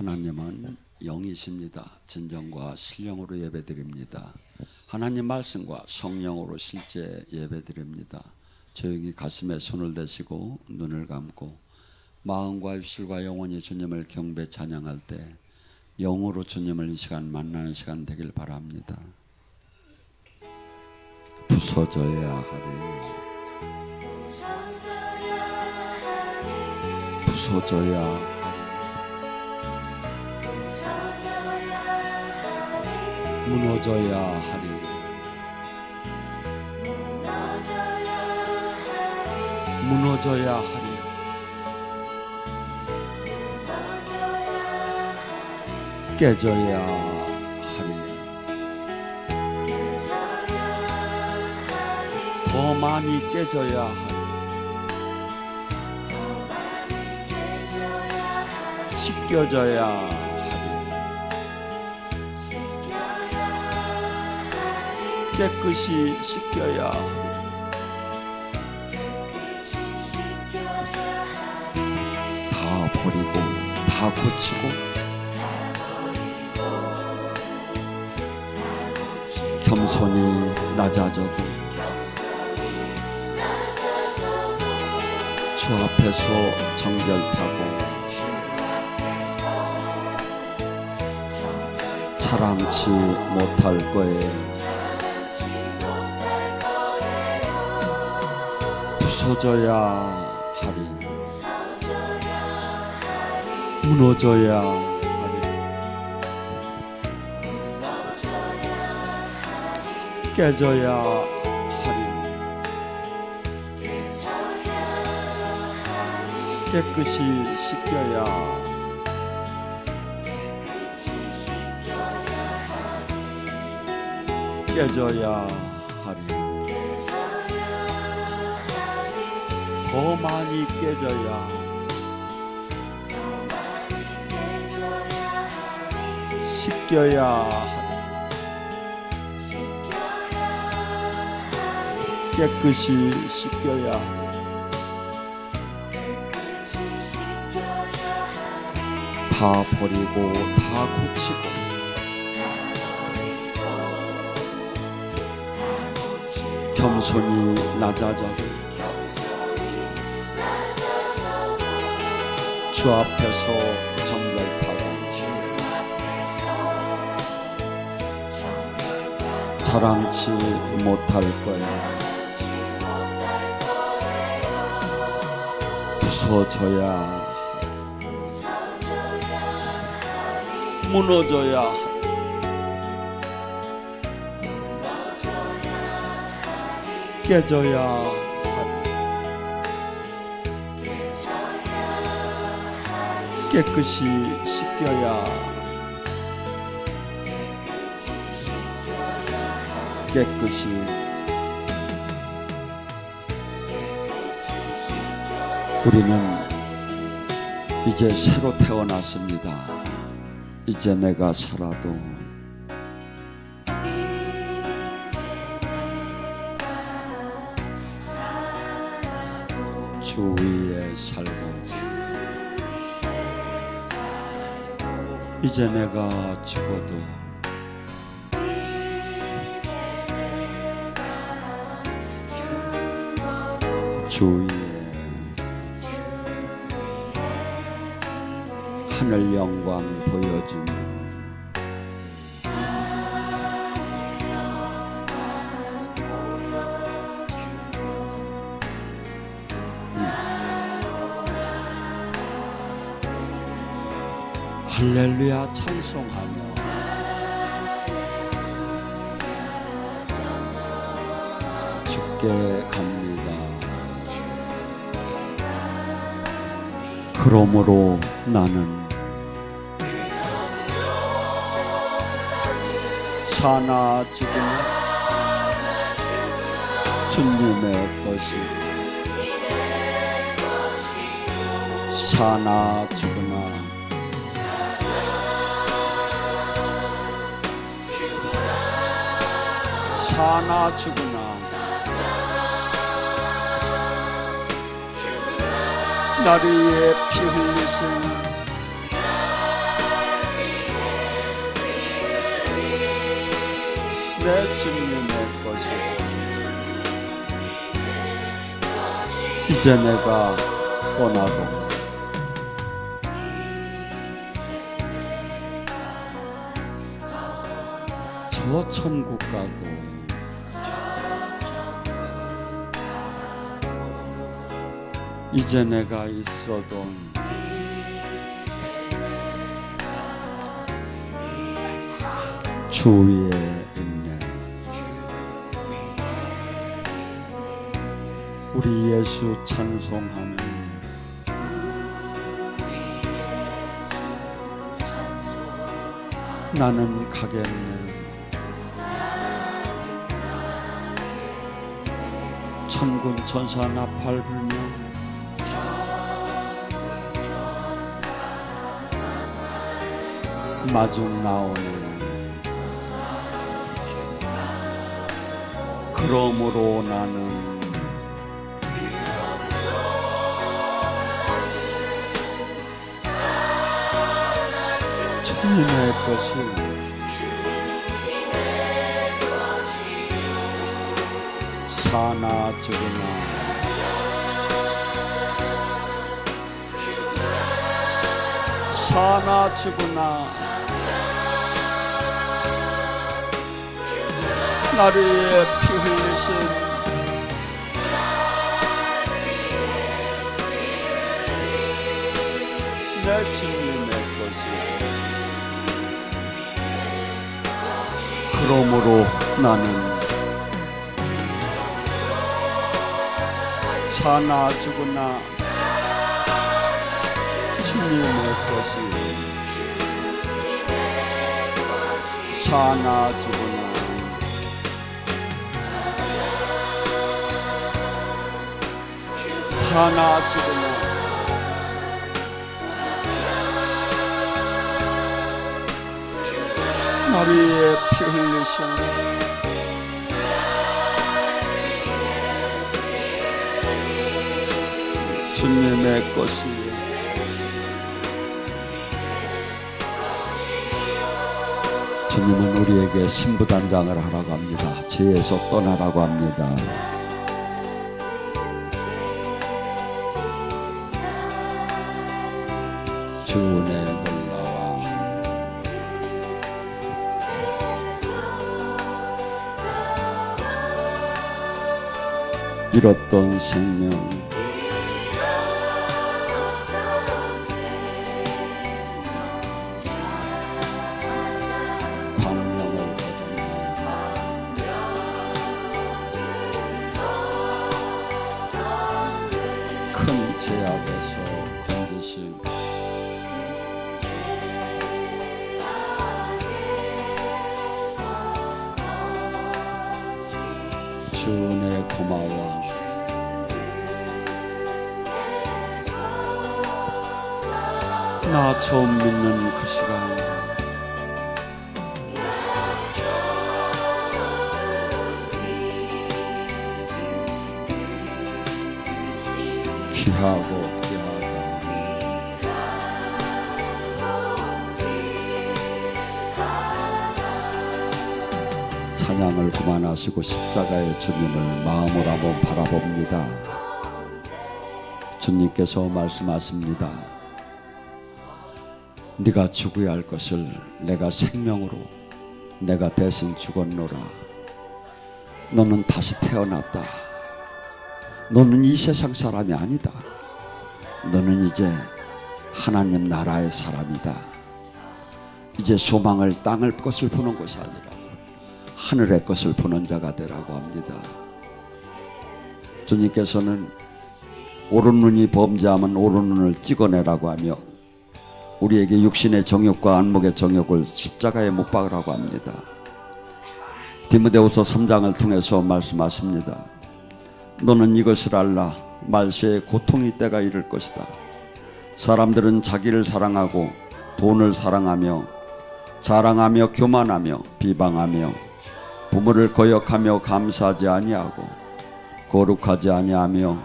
하나님은 영이십니다. 진정과 신령으로 예배드립니다. 하나님 말씀과 성령으로 실제 예배드립니다. 조용히 가슴에 손을 대시고 눈을 감고 마음과 입술과 영혼이 주님을 경배 찬양할 때 영으로 주님을 이 시간 만나는 시간 되길 바랍니다. 부서져야 하리. 부서져야 무너져야 하리. 무너져야 하리. 깨져야 하리. 더 많이 깨져야 하리. 씻겨져야 하리. 깨끗이 씻겨야. 다 버리고 다 고치고 겸손히 낮아져도 주 앞에서 정결타고 자랑치 못할 거예요. 서져야 하리. 무너져야 하리. 깨져야 하리. 깨끗이 씻겨야 깨져야 더 많이 깨져야 씻겨야 하리. 깨끗이 씻겨야 하리. 다 버리고 다 고치고 겸손히 낮아져도 주 앞에서 정결타고 자랑치 못할 거야 부서져야 무너져야. 깨져야 깨끗이 씻겨야 깨끗이 우리는 이제 새로 태어났습니다. 이제 내가 살아도 주 위에 살고 이제 내가 죽어도 주 위에 하늘 영광 보여주며 할렐루야 찬송하며 죽게 갑니다. 그러므로 나는 사나 죽으나 주님의 것이 사나 죽으나 사나 죽으나. 나를 위해 피 흘리신 내 주님의 것이 이제 내가 떠나도 저 천국 가고 이제 내가 있어도 주위에 있네. 우리 예수 찬송하면 나는 가겠네. 천군 천사 나팔 불며 마중 나오네 그러므로 나는 주님의 것이 사나 죽으나 사나 죽으나. 나를 위해 피 흘리신 내 주님의 것이 그러므로 나는 사나 죽으나 주님의 것이 사나 죽으나 사나 죽으나 나를 위해 피 흘리신 주님의 것이 주님은 우리에게 신부단장을 하라고 합니다. 죄에서 떠나라고 합니다. 주은혜 놀라와 잃었던 생명 귀하고 귀하다 찬양을 그만하시고 십자가의 주님을 마음으로 한번 바라봅니다. 주님께서 말씀하십니다. 네가 죽어야 할 것을 내가 생명으로 내가 대신 죽었노라. 너는 다시 태어났다. 너는 이 세상 사람이 아니다. 너는 이제 하나님 나라의 사람이다. 이제 소망을 땅을 것을 보는 것이 아니라 하늘의 것을 보는 자가 되라고 합니다. 주님께서는 오른 눈이 범죄하면 오른 눈을 찍어내라고 하며 우리에게 육신의 정욕과 안목의 정욕을 십자가에 못 박으라고 합니다. 디모데후서 3장을 통해서 말씀하십니다. 너는 이것을 알라 말세에 고통이 때가 이를 것이다. 사람들은 자기를 사랑하고 돈을 사랑하며 자랑하며 교만하며 비방하며 부모를 거역하며 감사하지 아니하고 거룩하지 아니하며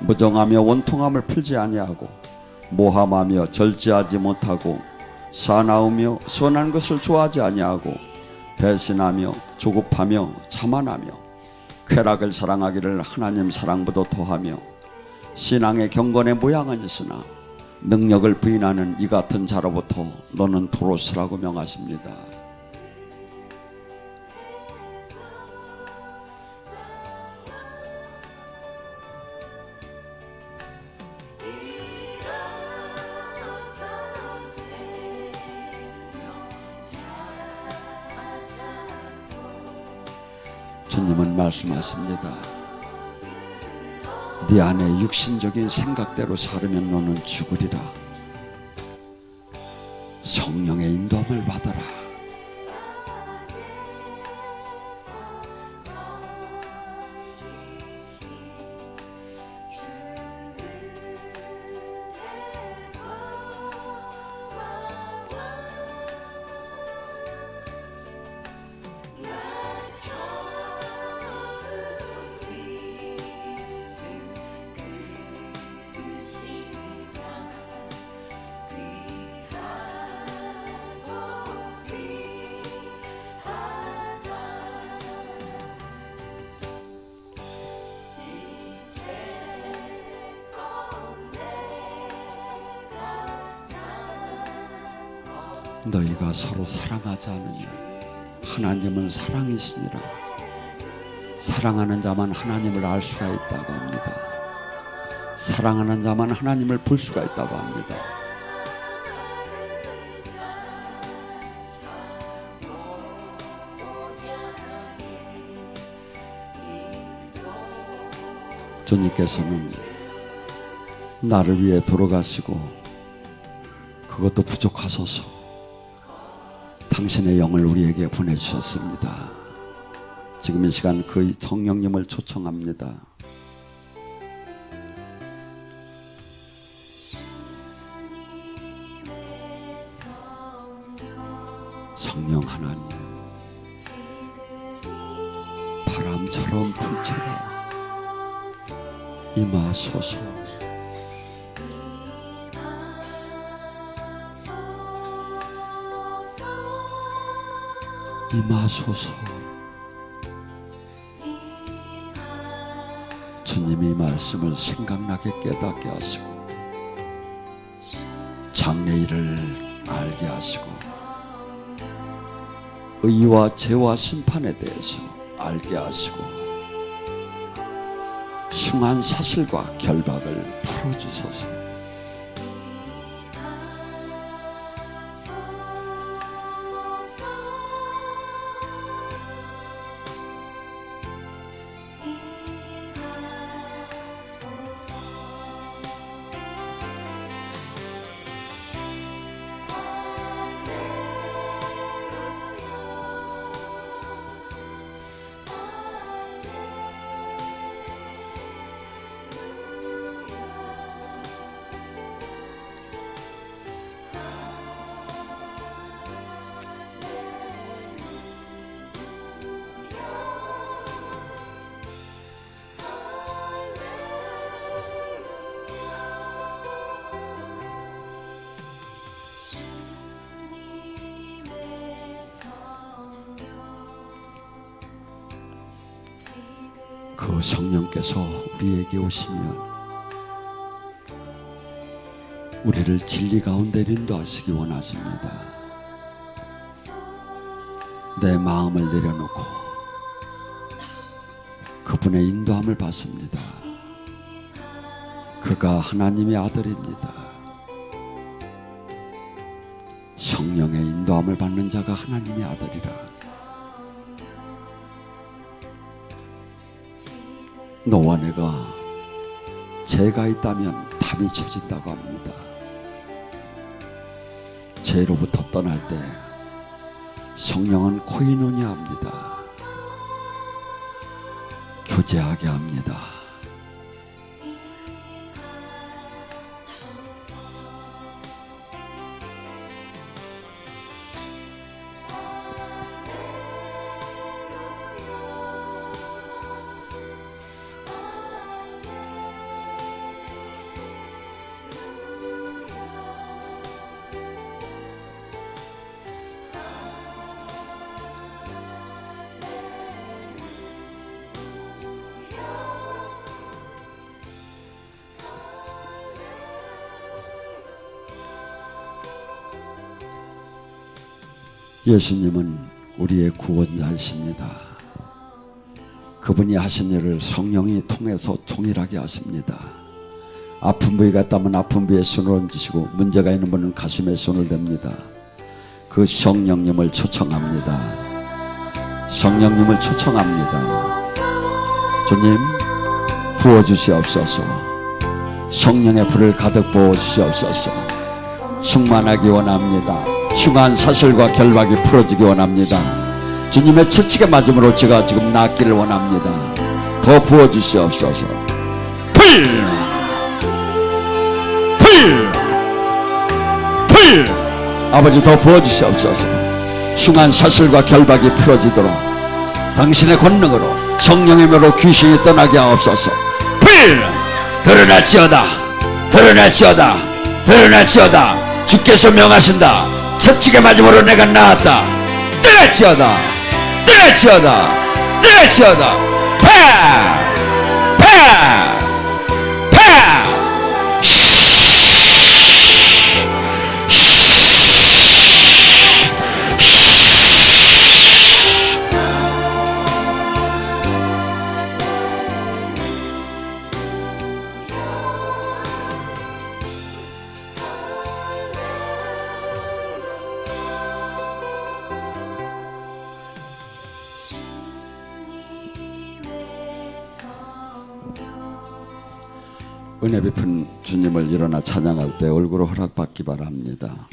무정하며 원통함을 풀지 아니하고 모함하며 절제하지 못하고 사나우며 선한 것을 좋아하지 아니하고 배신하며 조급하며 자만하며 쾌락을 사랑하기를 하나님 사랑보다 더하며 신앙의 경건의 모양은 있으나 능력을 부인하는 이 같은 자로부터 너는 도로스라고 명하십니다. 말씀하십니다. 네 안에 육신적인 생각대로 살으면 너는 죽으리라. 성령의 인도함을 받아 너희가 서로 사랑하지 않으냐? 하나님은 사랑이시니라. 사랑하는 자만 하나님을 알 수가 있다고 합니다. 사랑하는 자만 하나님을 볼 수가 있다고 합니다. 주님께서는 나를 위해 돌아가시고 그것도 부족하소서 당신의 영을 우리에게 보내주셨습니다. 지금 이 시간 그 성령님을 초청합니다. 성령 하나님, 바람처럼 불처럼 임하소서. 임하소서. 주님이 말씀을 생각나게 깨닫게 하시고 장래일을 알게 하시고 의와 죄와 심판에 대해서 알게 하시고 숭한 사슬과 결박을 풀어주소서. 그 성령께서 우리에게 오시면 우리를 진리 가운데 인도하시기 원하십니다. 내 마음을 내려놓고 그분의 인도함을 받습니다. 그가 하나님의 아들입니다. 성령의 인도함을 받는 자가 하나님의 아들이라. 너와 내가 죄가 있다면 답이 쳐진다고 합니다. 죄로부터 떠날 때 성령은 코이노니 합니다. 교제하게 합니다. 예수님은 우리의 구원자이십니다. 그분이 하신 일을 성령이 통해서 통일하게 하십니다. 아픈 부위가 있다면 아픈 부위에 손을 얹으시고 문제가 있는 분은 가슴에 손을 댑니다. 그 성령님을 초청합니다. 성령님을 초청합니다. 주님 부어주시옵소서 성령의 불을 가득 부어주시옵소서 충만하기 원합니다. 흉한 사슬과 결박이 풀어지기 원합니다. 주님의 채찍에 맞음으로 제가 지금 낫기를 원합니다. 더 부어주시옵소서. 불! 불! 불! 아버지 더 부어주시옵소서. 흉한 사슬과 결박이 풀어지도록 당신의 권능으로 성령의 매로 귀신이 떠나게 하옵소서. 불! 드러날지어다. 드러날지어다. 드러날지어다. 주께서 명하신다. 채찍에 맞음으로 내가 나았다. 뜨날지어다. 뜨날지어다. 파! 파! 은혜 베푼 주님을 일어나 찬양할 때 얼굴을 허락받기 바랍니다.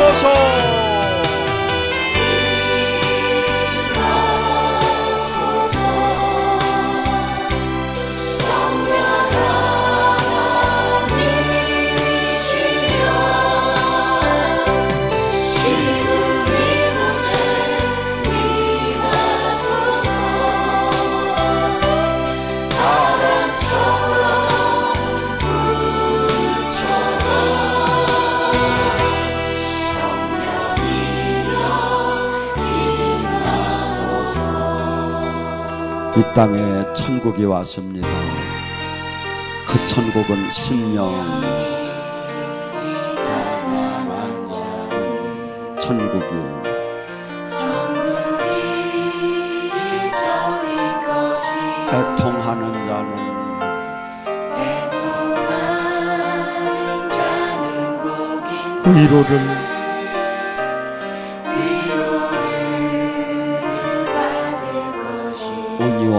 임하 땅에 천국이 왔습니다. 그 천국은 신령 천국이 천국이 저희 것이 애통하는 자는 위로를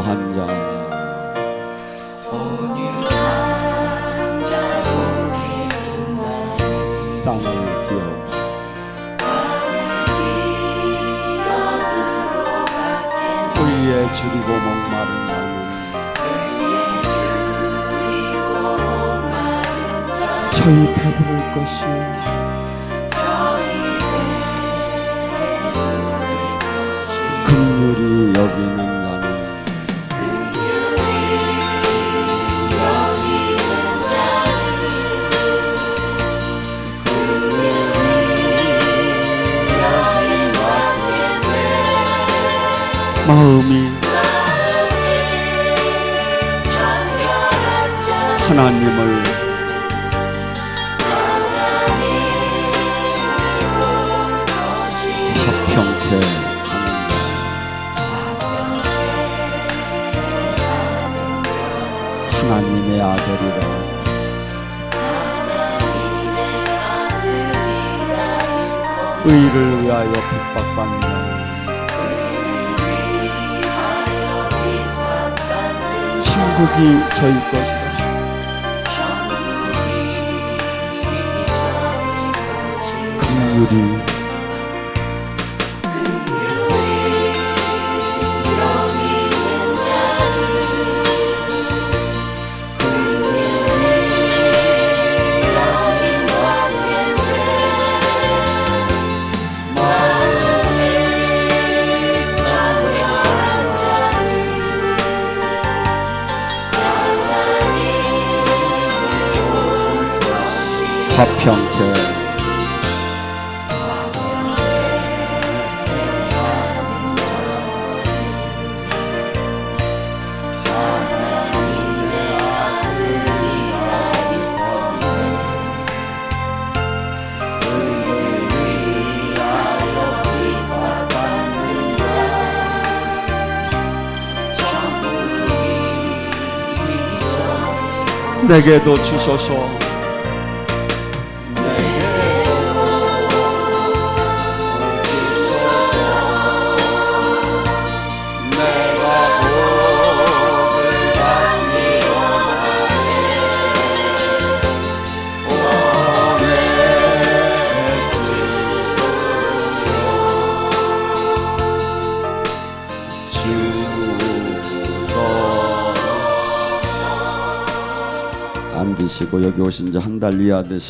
온유한 자 온유한 자 복이 땅을 배부를 것이 저희 배부를 것이 긍휼히 여기 마음이 하나님을 아들이라 하나님의 아들이라. 의를 위하여 핍박받는 천국이 저희 것이라 천국이 저희 것이 긍휼히 평케 내게도 주소서 여기 오신 지 한 달 이하 되신